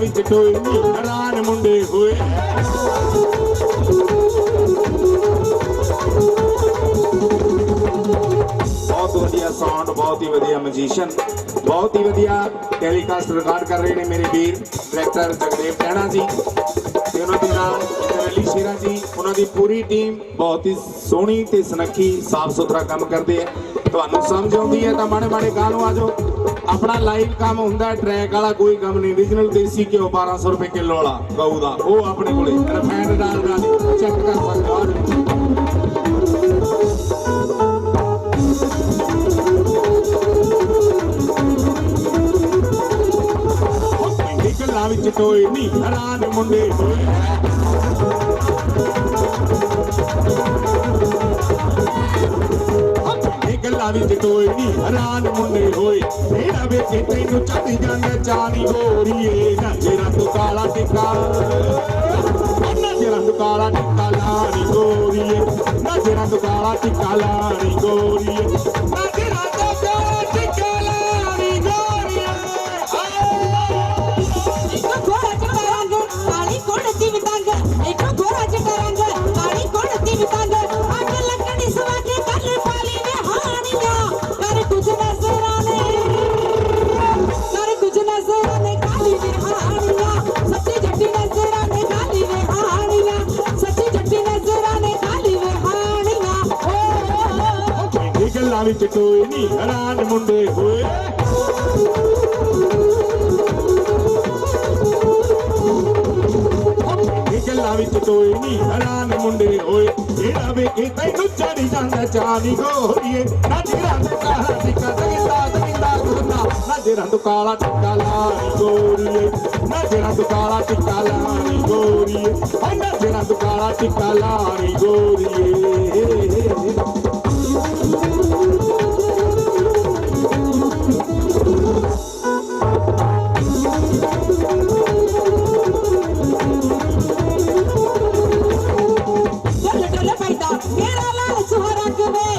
ਵਿੱਚ ਟੋਏ ਹੈਰਾਨ ਮੁੰਡੇ ਹੋਏ। ਬਹੁਤ ਵਧੀਆ ਸਾਊਂਡ ਬਹੁਤ ਹੀ ਵਧੀਆ ਮੈਜੀਸ਼ੀਅਨ ਬਹੁਤ ਹੀ ਵਧੀਆ ਟੈਲੀਕਾਸਟ ਰਿਕਾਰਡ ਕਰ ਰਹੇ ਨੇ ਮੇਰੇ ਵੀਰ ਡਾਇਰੈਕਟਰ ਜਗਦੇਵ ਟਹਿਣਾ ਜੀ ਤੇ ਉਹਨਾਂ ਦੇ ਨਾਲ ਰਲੀ ਸ਼ੇਰਾ ਜੀ, ਉਹਨਾਂ ਦੀ ਪੂਰੀ ਟੀਮ ਬਹੁਤ ਹੀ ਸੋਹਣੀ ਤੇ ਸੁਨੱਖੀ, ਸਾਫ਼ ਸੁਥਰਾ ਕੰਮ ਕਰਦੇ ਆ। ਤੁਹਾਨੂੰ ਸਮਝ ਆਉਂਦੀ ਹੈ ਤਾਂ ਮਾੜੇ ਮਾੜੇ ਗਾਂ ਨੂੰ ਆ ਜਾਓ। ਆਪਣਾ ਲਾਈਵ ਕੰਮ ਹੁੰਦਾ ਟਰੈਕ ਵਾਲਾ ਕੋਈ ਕੰਮ ਨਹੀਂ origignal ਦੇਸੀ ਘਿਓ 1200 ਰੁਪਏ ਕਿਲੋ ਵਾਲਾ ਗਊ ਦਾ, ਉਹ ਆਪਣੇ ਕੋਲੇ ਰਿਫਾਈਨਡ ਡਾਲ ਦਾ ਚੈੱਕ ਕਰ ਸਕਦੇ ਹੋ। ਪਿੰਡੀ ਵਿੱਚ ਟੋਏ ਨਹੀਂ, ਹੈਰਾਨ ਮੁੰਡੇ ਹੋਏ। ਗੱਲਾਂ ਵਿੱਚ ਟੋਏ ਨਹੀਂ, ਹੈਰਾਨ ਮੁੰਡੇ ਹੋਏ। ਮੇਰਾ ਵੇਖੇ ਤੈਨੂੰ ਚੱਲ ਜਾਂਦਾ ਚਾਨੀ ਗੋਰੀਏ ਨਾ ਜਿਹੜਾ ਤੂੰ ਕਾਲਾ ਟਿੱਕਾ। ਨਾ ਜਿਹੜਾ ਤੂੰ ਕਾਲਾ ਟਿੱਕਾ ਲਾਣੀ ਗੋਰੀਏ ਨਾ ਜਿਹੜਾ ਤੂੰ ਕਾਲਾ ਟਿੱਕਾ ਲਾਣੀ ਗੋਰੀਏ ਗੱਲਾਂ ਵਿੱਚ ਟੋਏ ਨਹੀਂ ਹੈਰਾਨ ਮੁੰਡੇ ਹੋਏ। ਇਹ ਗੱਲਾਂ ਵਿੱਚ ਟੋਏ ਨਹੀਂ ਹੈਰਾਨ ਮੁੰਡੇ ਹੋਏ। ਜਿਹੜਾ ਵੇਖੇ ਤੈਨੂੰ ਚੜੀ ਜਾਂਦਾ ਚਾਨੀ ਗੋਰੀਏ। ਨਾ ਜਿਹੜਾ ਤੂੰ ਕਾਲਾ ਟਿੱਕਾ ਤਗਿੰਦਾ ਤਗਿੰਦਾ ਗੁਰਨਾ ਨਾ ਜਿਹੜਾ ਕਾਲਾ ਟਿੱਕਾ ਲਾਣੀ ਗੋਰੀਏ। ਨਾ ਜਿਹੜਾ ਕਾਲਾ ਟਿੱਕਾ ਲਾਣੀ ਗੋਰੀਏ। ਓ ਨਾ ਕਾਲਾ ਟਿੱਕਾ ਲਾਣੀ ਗੋਰੀਏ। মেরা লাল সোহারা কে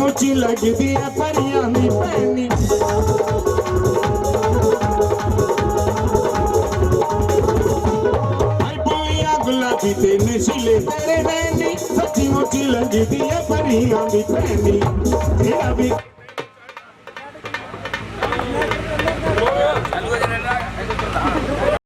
ਮੁੱਚੀ ਲੱਗਦੀ ਐ ਪਰੀਆਂ ਦੀ ਭੈਣੀ। ਗੁਲਾਬੀ ਤੇ ਨਸ਼ੀਲੇ ਤੇਰੇ ਨੈਣ ਸੱਚੀ ਮੁੱਚੀ ਲੱਗਦੀ ਐ ਪਰੀਆਂ ਦੀ ਭੈਣੀ। ਤੇਰਾ ਵੀ